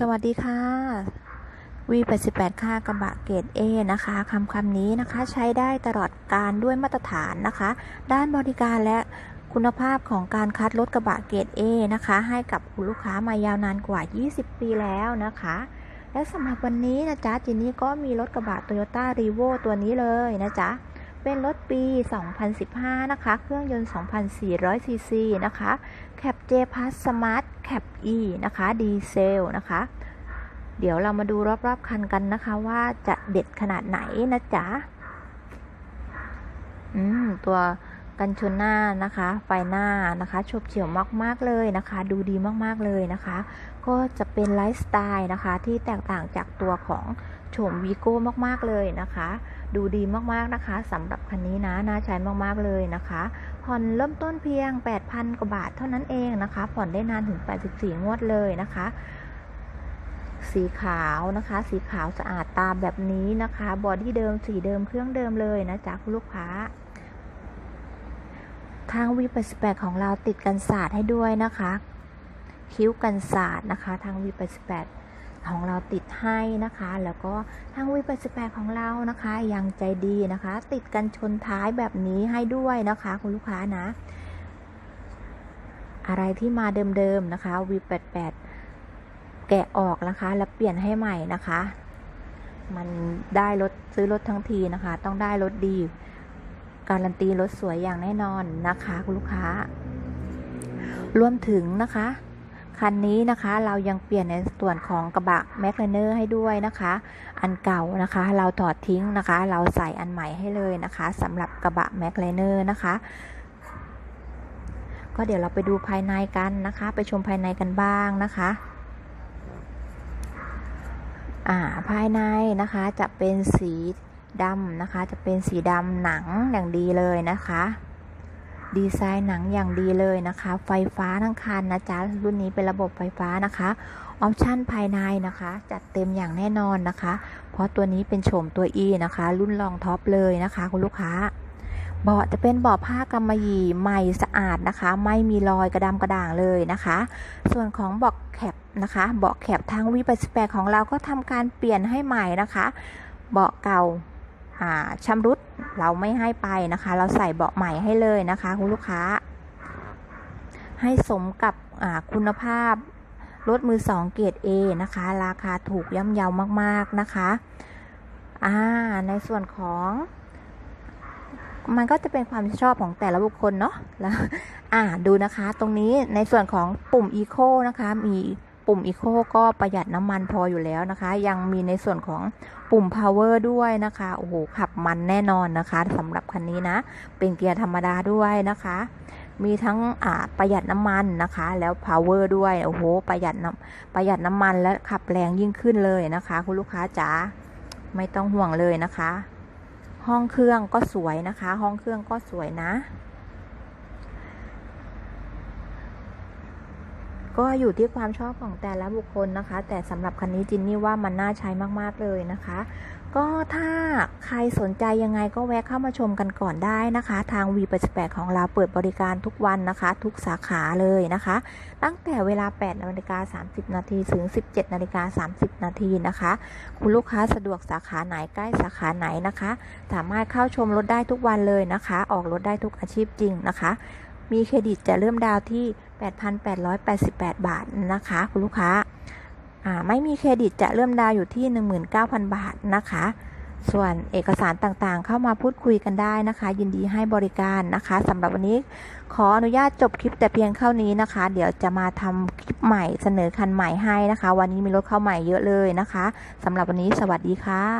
สวัสดีค่ะ V88 ค่ากระบะเกรด A นะคะคำคำนี้นะคะใช้ได้ตลอดการด้วยมาตรฐานนะคะ ด้านบริการและคุณภาพของการคัดรถกระบะเกรด A นะคะ ให้กับคุณลูกค้ามายาวนานกว่า 20 ปีแล้วนะคะ และสำหรับวันนี้นะจ๊ะจินนี่ก็มีรถกระบะ Toyota r e v o ตัวนี้เลยนะจ๊ะ เป็นรถปี 2015 นะคะ เครื่องยนต์ 2,400 ซีซีนะคะ แคป J Plus Smart แคป E นะคะ ดีเซลนะคะ เดี๋ยวเรามาดูรอบๆคันกันนะคะ ว่าจะเด็ดขนาดไหนนะจ๊ะ อืม ตัวกันชนหน้านะคะ ไฟหน้านะคะฉบเฉียวมากๆเลยนะคะ ดูดีมากๆเลยนะคะ ก็จะเป็นไลฟ์สไตล์นะคะที่แตกต่างจากตัวของ โฉมวีโก้มากๆเลยนะคะ ดูดีมากๆนะคะสำหรับคันนี้นะน่าใช้มากๆเลยนะคะผ่อนเริ่มต้นเพียง 8,000 กว่าบาทเท่านั้นเองนะคะ ผ่อนได้นานถึง 84 งวดเลยนะคะ สีขาวนะคะ สีขาวสะอาดตาแบบนี้นะคะ บอดี้เดิม สีเดิม เครื่องเดิมเลยนะจ๊ะคุณลูกค้าทาง V88 ของเราติดกันศาสตร์ให้ด้วยนะคะ คิ้วกันศาสตร์นะคะ ทาง V88 ของเราติดให้นะคะ แล้วก็ทาง V88 ของเรานะคะ ยังใจดีนะคะ ติดกันชนท้ายแบบนี้ให้ด้วยนะคะ คุณลูกค้านะ อะไรที่มาเดิมๆนะคะ V88 แกะออกนะคะ แล้วเปลี่ยนให้ใหม่นะคะ มันได้รถซื้อรถทั้งทีนะคะ ต้องได้รถดี การันตีรถสวยอย่างแน่นอนนะคะ คุณลูกค้ารวมถึงนะคะ คันนี้นะคะเรายังเปลี่ยนในส่วนของกระบะแมคเลเนอร์ให้ด้วยนะคะ อันเก่านะคะ เราถอดทิ้งนะคะ เราใส่อันใหม่ให้เลยนะคะสำหรับกระบะแมคเลเนอร์นะคะ ก็เดี๋ยวเราไปดูภายในกันนะคะ ไปชมภายในกันบ้างนะคะอ่าภายในนะคะจะเป็นสีดำนะคะ จะเป็นสีดำหนังอย่างดีเลยนะคะ ดีไซน์หนังอย่างดีเลยนะคะ ไฟฟ้าทั้งคันนะจ๊ะ รุ่นนี้เป็นระบบไฟฟ้านะคะออปชั่นภายในนะคะ จัดเต็มอย่างแน่นอนนะคะ เพราะตัวนี้เป็นโฉมตัว E นะคะ รุ่นรองท็อปเลยนะคะ คุณลูกค้าเบาะจะเป็นเบาะผ้ากำมะหยี่ใหม่สะอาดนะคะ ไม่มีรอยกระดำกระด่างเลยนะคะ ส่วนของเบาะแคปนะคะ เบาะแคปทางวี88ของเราก็ทำการเปลี่ยนให้ใหม่นะคะ เบาะเก่า ชำรุดเราไม่ให้ไปนะคะ เราใส่เบาะใหม่ให้เลยนะคะคุณลูกค้า ให้สมกับคุณภาพรถมือสองเกรด A นะคะ ราคาถูกย่ำเยาวมากๆนะคะอ่าในส่วนของมันก็จะเป็นความชอบของแต่ละบุคคลเนาะแล้วอ่าดูนะคะ ตรงนี้ในส่วนของปุ่ม Eco นะคะ มี ปุ่ม Eco ก็ประหยัดน้ำมันพออยู่แล้วนะคะ ยังมีในส่วนของปุ่ม power ด้วยนะคะ โอ้โห ขับมันแน่นอนนะคะสำหรับคันนี้นะ เป็นเกียร์ธรรมดาด้วยนะคะ มีทั้งประหยัดน้ำมันนะคะ แล้ว power ด้วย โอ้โห ประหยัดน้ำประหยัดน้ำมันและขับแรงยิ่งขึ้นเลยนะคะ คุณลูกค้าจ๋า ไม่ต้องห่วงเลยนะคะ ห้องเครื่องก็สวยนะคะ ห้องเครื่องก็สวยนะ ก็อยู่ที่ความชอบของแต่ละบุคคลนะคะ แต่สำหรับคันนี้จินนี่ว่ามันน่าใช้มากๆเลยนะคะ ก็ถ้าใครสนใจยังไงก็แวะเข้ามาชมกันก่อนได้นะคะ ทาง V88 ของเราเปิดบริการทุกวันนะคะ ทุกสาขาเลยนะคะ ตั้งแต่เวลา 8นาฬิกา30 นาทีถึง 17นาฬิกา30 นาทีนะคะ คุณลูกค้าสะดวกสาขาไหนใกล้สาขาไหนนะคะ สามารถเข้าชมรถได้ทุกวันเลยนะคะ ออกรถได้ทุกอาชีพจริงนะคะ มีเครดิตจะเริ่มดาวที่ 8,888 บาทนะคะคุณลูกค้าไม่มีเครดิตจะเริ่มดาวอยู่ที่ 19,000 บาทนะคะ ส่วนเอกสารต่างๆ เข้ามาพูดคุยกันได้นะคะ ยินดีให้บริการนะคะสำหรับวันนี้ขออนุญาตจบคลิปแต่เพียงเท่านี้นะคะ เดี๋ยวจะมาทำคลิปใหม่เสนอคันใหม่ให้นะคะ วันนี้มีรถเข้าใหม่เยอะเลยนะคะสำหรับวันนี้สวัสดีค่ะ